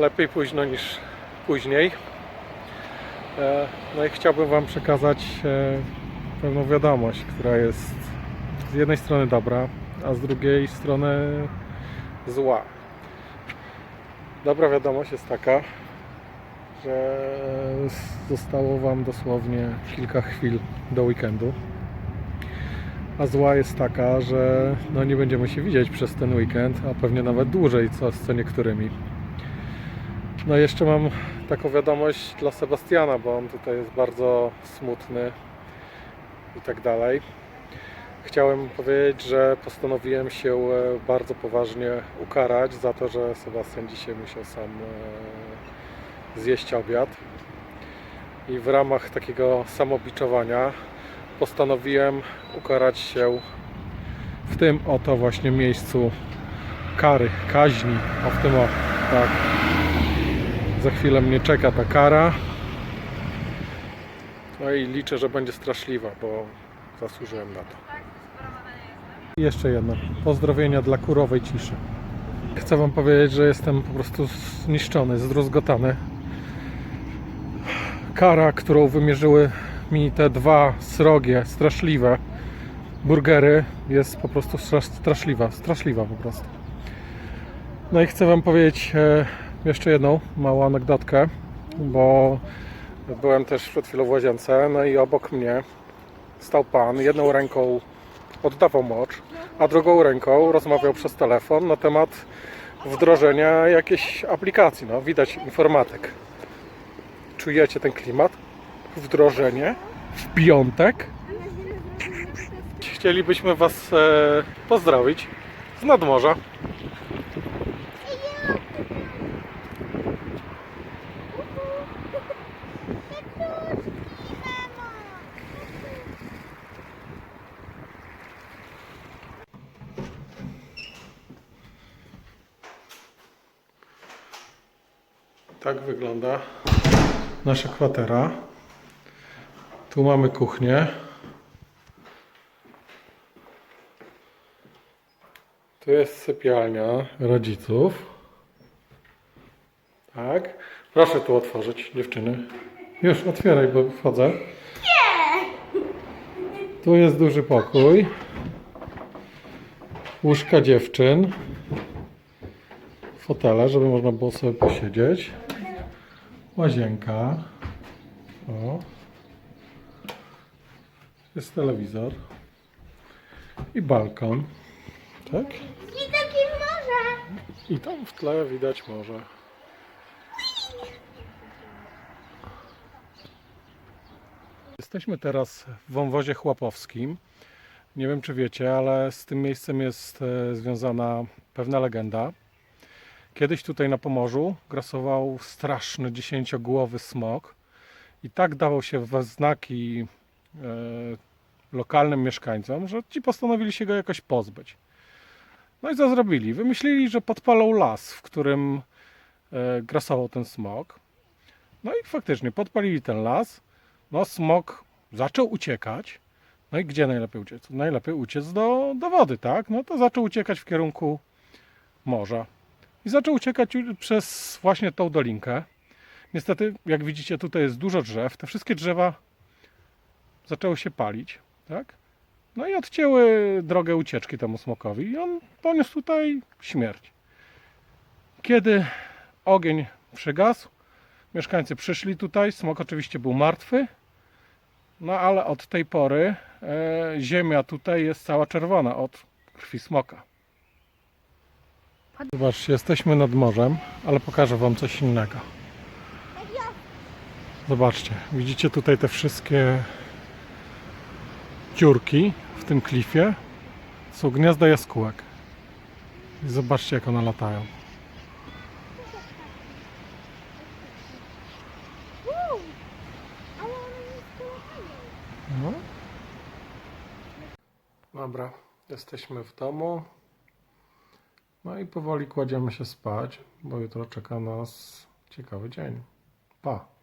lepiej późno niż później. E, No i chciałbym Wam przekazać e, pewną wiadomość, która jest z jednej strony dobra, a z drugiej strony zła. Dobra wiadomość jest taka, że zostało Wam dosłownie kilka chwil do weekendu. A zła jest taka, że no nie będziemy się widzieć przez ten weekend, a pewnie nawet dłużej, co, co niektórymi. No i jeszcze mam taką wiadomość dla Sebastiana, bo on tutaj jest bardzo smutny i tak dalej. Chciałem powiedzieć, że postanowiłem się e, bardzo poważnie ukarać za to, że Sebastian dzisiaj musiał sam e, zjeść obiad. I w ramach takiego samobiczowania postanowiłem ukarać się w tym oto właśnie miejscu kary, kaźni. O w tym o, tak. Za chwilę mnie czeka ta kara. No i liczę, że będzie straszliwa, bo zasłużyłem na to. I jeszcze jedno. Pozdrowienia dla kurowej ciszy. Chcę Wam powiedzieć, że jestem po prostu zniszczony, zdruzgotany. Kara, którą wymierzyły mi te dwa srogie, straszliwe burgery jest po prostu strasz, straszliwa, straszliwa po prostu. No i chcę Wam powiedzieć e, jeszcze jedną małą anegdotkę, bo byłem też przed chwilą w łazience, no i obok mnie stał pan, jedną ręką oddawał mocz, a drugą ręką rozmawiał przez telefon na temat wdrożenia jakiejś aplikacji, no widać informatyk. Czujecie ten klimat? Wdrożenie w piątek? Chcielibyśmy Was e, pozdrowić z nadmorza. Tak wygląda nasza kwatera. Tu mamy kuchnię. Tu jest sypialnia rodziców. Tak. Proszę tu otworzyć, dziewczyny. Już otwieraj, bo wchodzę. Nie! Tu jest duży pokój. Łóżka dziewczyn. Fotele, żeby można było sobie posiedzieć. Łazienka. O. Jest telewizor. I balkon. Tak? I takie morze. I tam w tle widać morze. Jesteśmy teraz w wąwozie chłopowskim. Nie wiem czy wiecie, ale z tym miejscem jest e, związana pewna legenda. Kiedyś tutaj na Pomorzu grasował straszny dziesięciogłowy smok i tak dawał się we znaki e, lokalnym mieszkańcom, że ci postanowili się go jakoś pozbyć. No i co zrobili? Wymyślili, że podpalą las, w którym e, grasował ten smok. No i faktycznie podpalili ten las. No smok zaczął uciekać. No i gdzie najlepiej uciec? Najlepiej uciec do, do wody, tak? No to zaczął uciekać w kierunku morza. I zaczął uciekać przez właśnie tą dolinkę. Niestety, jak widzicie, tutaj jest dużo drzew. Te wszystkie drzewa zaczęły się palić, tak? No i odcięły drogę ucieczki temu smokowi i on poniósł tutaj śmierć. Kiedy ogień przygasł, mieszkańcy przyszli tutaj, smok oczywiście był martwy, no ale od tej pory e, ziemia tutaj jest cała czerwona od krwi smoka. Zobaczcie, jesteśmy nad morzem, ale pokażę Wam coś innego. Zobaczcie, widzicie tutaj te wszystkie dziurki w tym klifie są gniazda jaskółek. I zobaczcie jak one latają. No. Dobra, jesteśmy w domu. No i powoli kładziemy się spać, bo jutro czeka nas ciekawy dzień. Pa!